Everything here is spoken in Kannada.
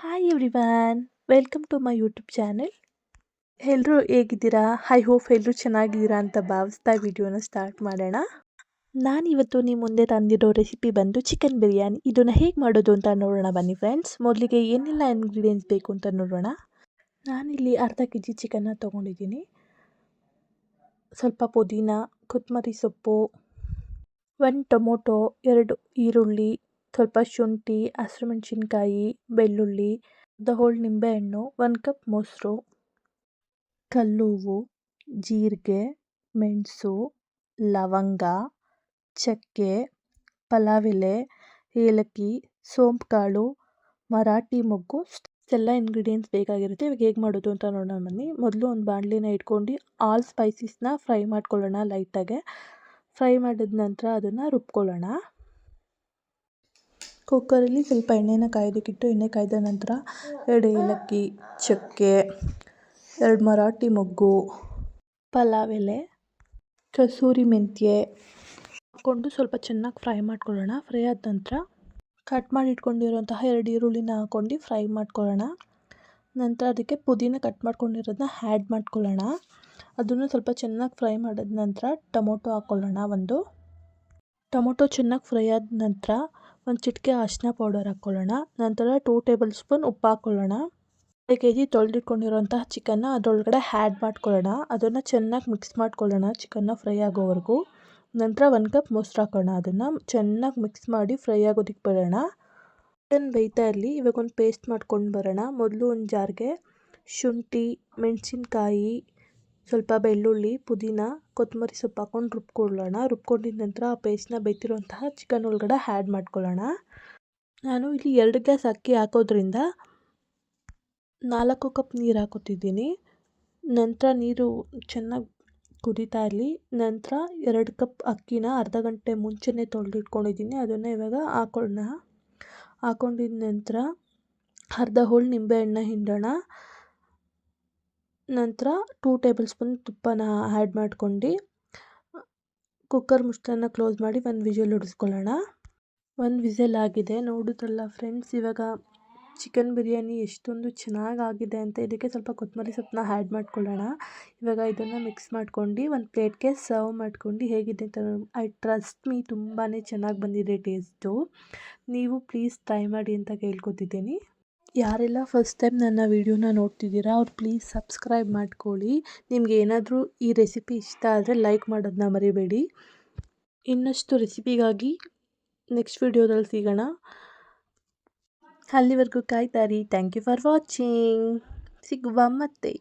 Hi everyone welcome to my YouTube channel ಎಲ್ಲರೂ ಹೇಗಿದ್ದೀರಾ? ಐ ಹೋಪ್ ಎಲ್ಲರೂ ಚೆನ್ನಾಗಿದ್ದೀರಾ ಅಂತ ಭಾವಿಸ್ತಾ ವಿಡಿಯೋನ ಸ್ಟಾರ್ಟ್ ಮಾಡೋಣ. ನಾನಿವತ್ತು ನಿಮ್ಮ ಮುಂದೆ ತಂದಿರೋ ರೆಸಿಪಿ ಬಂದು ಚಿಕನ್ ಬಿರಿಯಾನಿ ಇದನ್ನು ಹೇಗೆ ಮಾಡೋದು ಅಂತ ನೋಡೋಣ ಬನ್ನಿ ಫ್ರೆಂಡ್ಸ್ ಮೊದಲಿಗೆ ಏನೆಲ್ಲ ಇಂಗ್ರೀಡಿಯೆಂಟ್ಸ್ ಬೇಕು ಅಂತ ನೋಡೋಣ. ನಾನಿಲ್ಲಿ ಅರ್ಧ ಕೆ ಜಿ ಚಿಕನ್ನ ತೊಗೊಂಡಿದ್ದೀನಿ. ಸ್ವಲ್ಪ ಪುದೀನ ಕೊತ್ತಂಬರಿ ಸೊಪ್ಪು ಒಂದು ಟೊಮೊಟೊ, ಎರಡು ಈರುಳ್ಳಿ ಸ್ವಲ್ಪ ಶುಂಠಿ ಹಸಿರುಮೆಣ್ಸಿನ್ಕಾಯಿ ಬೆಳ್ಳುಳ್ಳಿ ದ ಹೋಲ್ ನಿಂಬೆಹಣ್ಣು, ಒಂದು ಕಪ್ ಮೊಸರು, ಕಲ್ಲುವು, ಜೀರಿಗೆ, ಮೆಣಸು, ಲವಂಗ, ಚಕ್ಕೆ ಪಲಾವ್ ಎಲೆ ಏಲಕ್ಕಿ ಸೋಂಪು ಕಾಳು ಮರಾಠಿ ಮೊಗ್ಗು ಇಷ್ಟೆಲ್ಲ ಇಂಗ್ರೀಡಿಯೆಂಟ್ಸ್ ಬೇಕಾಗಿರುತ್ತೆ. ಇವಾಗ ಹೇಗೆ ಮಾಡೋದು ಅಂತ ನೋಡೋಣ ಬನ್ನಿ. ಮೊದಲು ಒಂದು ಬಾಣಲಿನ ಇಟ್ಕೊಂಡು ಆಲ್ ಸ್ಪೈಸಸ್ನ ಫ್ರೈ ಮಾಡ್ಕೊಳ್ಳೋಣ ಲೈಟಾಗೆ ಫ್ರೈ ಮಾಡಿದ ನಂತರ ಅದನ್ನು ರುಬ್ಕೊಳ್ಳೋಣ. ಕುಕ್ಕರಲ್ಲಿ ಸ್ವಲ್ಪ ಎಣ್ಣೆನ ಕಾಯೋದಕ್ಕಿಟ್ಟು ಎಣ್ಣೆ ಕಾಯ್ದ ನಂತರ ಎರಡು ಏಲಕ್ಕಿ ಚಕ್ಕೆ, ಎರಡು ಮರಾಠಿ ಮೊಗ್ಗು, ಪಲಾವ್ ಎಲೆ, ಕಸೂರಿ ಮೆಂತ್ಯೆ ಹಾಕ್ಕೊಂಡು ಸ್ವಲ್ಪ ಚೆನ್ನಾಗಿ ಫ್ರೈ ಮಾಡ್ಕೊಳ್ಳೋಣ. ಫ್ರೈ ಆದ ನಂತರ ಕಟ್ ಮಾಡಿ ಇಟ್ಕೊಂಡಿರೋಂತಹ ಎರಡು ಈರುಳ್ಳಿನ ಹಾಕ್ಕೊಂಡು ಫ್ರೈ ಮಾಡ್ಕೊಳ್ಳೋಣ. ನಂತರ ಅದಕ್ಕೆ ಪುದೀನ ಕಟ್ ಮಾಡ್ಕೊಂಡಿರೋದನ್ನ ಆ್ಯಡ್ ಮಾಡ್ಕೊಳ್ಳೋಣ. ಅದನ್ನು ಸ್ವಲ್ಪ ಚೆನ್ನಾಗಿ ಫ್ರೈ ಮಾಡಿದ ನಂತರ ಟೊಮೊಟೊ ಹಾಕ್ಕೊಳ್ಳೋಣ ಒಂದು. ಟೊಮೊಟೊ ಚೆನ್ನಾಗಿ ಫ್ರೈ ಆದ ನಂತರ ಒಂದು ಚಿಟಿಕೆ ಅರಿಶಿನ ಪೌಡರ್ ಹಾಕ್ಕೊಳ್ಳೋಣ ನಂತರ ಟೂ ಟೇಬಲ್ ಸ್ಪೂನ್ ಉಪ್ಪು ಹಾಕ್ಕೊಳ್ಳೋಣ ಎರಡು ಕೆ ಜಿ ತೊಳೆದಿಟ್ಕೊಂಡಿರೋಂತಹ ಚಿಕನ್ನ ಅದರೊಳಗಡೆ ಆ್ಯಡ್ ಮಾಡ್ಕೊಳ್ಳೋಣ. ಅದನ್ನು ಚೆನ್ನಾಗಿ ಮಿಕ್ಸ್ ಮಾಡ್ಕೊಳ್ಳೋಣ ಚಿಕನ್ನ ಫ್ರೈ ಆಗೋವರೆಗೂ. ನಂತರ ಒಂದು ಕಪ್ ಮೊಸರು ಹಾಕೋಣ ಅದನ್ನು ಚೆನ್ನಾಗಿ ಮಿಕ್ಸ್ ಮಾಡಿ ಫ್ರೈ ಆಗೋದಕ್ಕೆ ಬಿಡೋಣ ಚಿಕನ್ ಬೇಯ್ತಾ ಇರಲಿ. ಇವಾಗ ಒಂದು ಪೇಸ್ಟ್ ಮಾಡ್ಕೊಂಡು ಬರೋಣ. ಮೊದಲು ಒಂದು ಜಾರ್ಗೆ ಶುಂಠಿ, ಮೆಣಸಿನ್ಕಾಯಿ ಸ್ವಲ್ಪ ಬೆಳ್ಳುಳ್ಳಿ, ಪುದೀನ, ಕೊತ್ತಂಬರಿ ಸೊಪ್ಪು ಹಾಕ್ಕೊಂಡು ರುಬ್ಕೊಳ್ಳೋಣ. ರುಬ್ಕೊಂಡಿದ ನಂತರ ಆ ಪೇಸ್ಟ್ನ ಬೇಯ್ತಿರುವಂತಹ ಚಿಕನ್ ಒಳಗಡೆ ಆ್ಯಡ್ ಮಾಡ್ಕೊಳ್ಳೋಣ. ನಾನು ಇಲ್ಲಿ ಎರಡು ಗ್ಲಾಸ್ ಅಕ್ಕಿ ಹಾಕೋದ್ರಿಂದ ನಾಲ್ಕು ಕಪ್ ನೀರು ಹಾಕೋತಿದ್ದೀನಿ ನಂತರ ನೀರು ಚೆನ್ನಾಗಿ ಕುದೀತಾ ಇರಲಿ. ನಂತರ ಎರಡು ಕಪ್ ಅಕ್ಕಿನ ಅರ್ಧ ಗಂಟೆ ಮುಂಚೆನೇ ತೊಳೆದಿಟ್ಕೊಂಡಿದ್ದೀನಿ. ಅದನ್ನು ಇವಾಗ ಹಾಕೊಳ್ಳೋಣ. ಹಾಕೊಂಡಿದ ನಂತರ ಅರ್ಧ ಹೋಳು ನಿಂಬೆಹಣ್ಣು ಹಿಂಡೋಣ. ನಂತರ ಟೂ ಟೇಬಲ್ ಸ್ಪೂನ್ ತುಪ್ಪನ ಆ್ಯಡ್ ಮಾಡ್ಕೊಂಡು ಕುಕ್ಕರ್ ಮುಚ್ಚಳನ ಕ್ಲೋಸ್ ಮಾಡಿ ಒಂದು ವಿಜಲ್ ಹೊಡಿಸ್ಕೊಳ್ಳೋಣ. ಒಂದು ವಿಜಲ್ ಆಗಿದೆ ನೋಡಿದ್ರಲ್ಲ ಫ್ರೆಂಡ್ಸ್ ಇವಾಗ ಚಿಕನ್ ಬಿರಿಯಾನಿ ಎಷ್ಟೊಂದು ಚೆನ್ನಾಗಾಗಿದೆ ಅಂತ ಇದಕ್ಕೆ ಸ್ವಲ್ಪ ಕೊತ್ತಂಬರಿ ಸೊಪ್ಪನ್ನ ಆ್ಯಡ್ ಮಾಡ್ಕೊಳ್ಳೋಣ. ಇವಾಗ ಇದನ್ನು ಮಿಕ್ಸ್ ಮಾಡ್ಕೊಂಡು ಒಂದು ಪ್ಲೇಟ್ಗೆ ಸರ್ವ್ ಮಾಡ್ಕೊಂಡು ಹೇಗಿದೆ ಅಂತ ಐ ಟ್ರಸ್ಟ್ ಮೀ ತುಂಬಾ ಚೆನ್ನಾಗಿ ಬಂದಿದೆ ಟೇಸ್ಟು ನೀವು ಪ್ಲೀಸ್ ಟ್ರೈ ಮಾಡಿ ಅಂತ ಕೇಳ್ಕೊತಿದ್ದೀನಿ. ಯಾರೆಲ್ಲ ಫಸ್ಟ್ ಟೈಮ್ ನನ್ನ ವೀಡಿಯೋನ ನೋಡ್ತಿದ್ದೀರಾ, ಅವ್ರು ಪ್ಲೀಸ್ ಸಬ್ಸ್ಕ್ರೈಬ್ ಮಾಡ್ಕೊಳ್ಳಿ. ನಿಮ್ಗೆ ಏನಾದರೂ ಈ ರೆಸಿಪಿ ಇಷ್ಟ ಆದರೆ ಲೈಕ್ ಮಾಡೋದನ್ನ ಮರಿಬೇಡಿ. ಇನ್ನಷ್ಟು ರೆಸಿಪಿಗಾಗಿ ನೆಕ್ಸ್ಟ್ ವೀಡಿಯೋದಲ್ಲಿ ಸಿಗೋಣ. ಅಲ್ಲಿವರೆಗೂ ಕಾಯ್ತಾರಿ ಥ್ಯಾಂಕ್ ಯು ಫಾರ್ ವಾಚಿಂಗ್ ಸಿಗುವ ಮತ್ತೆ.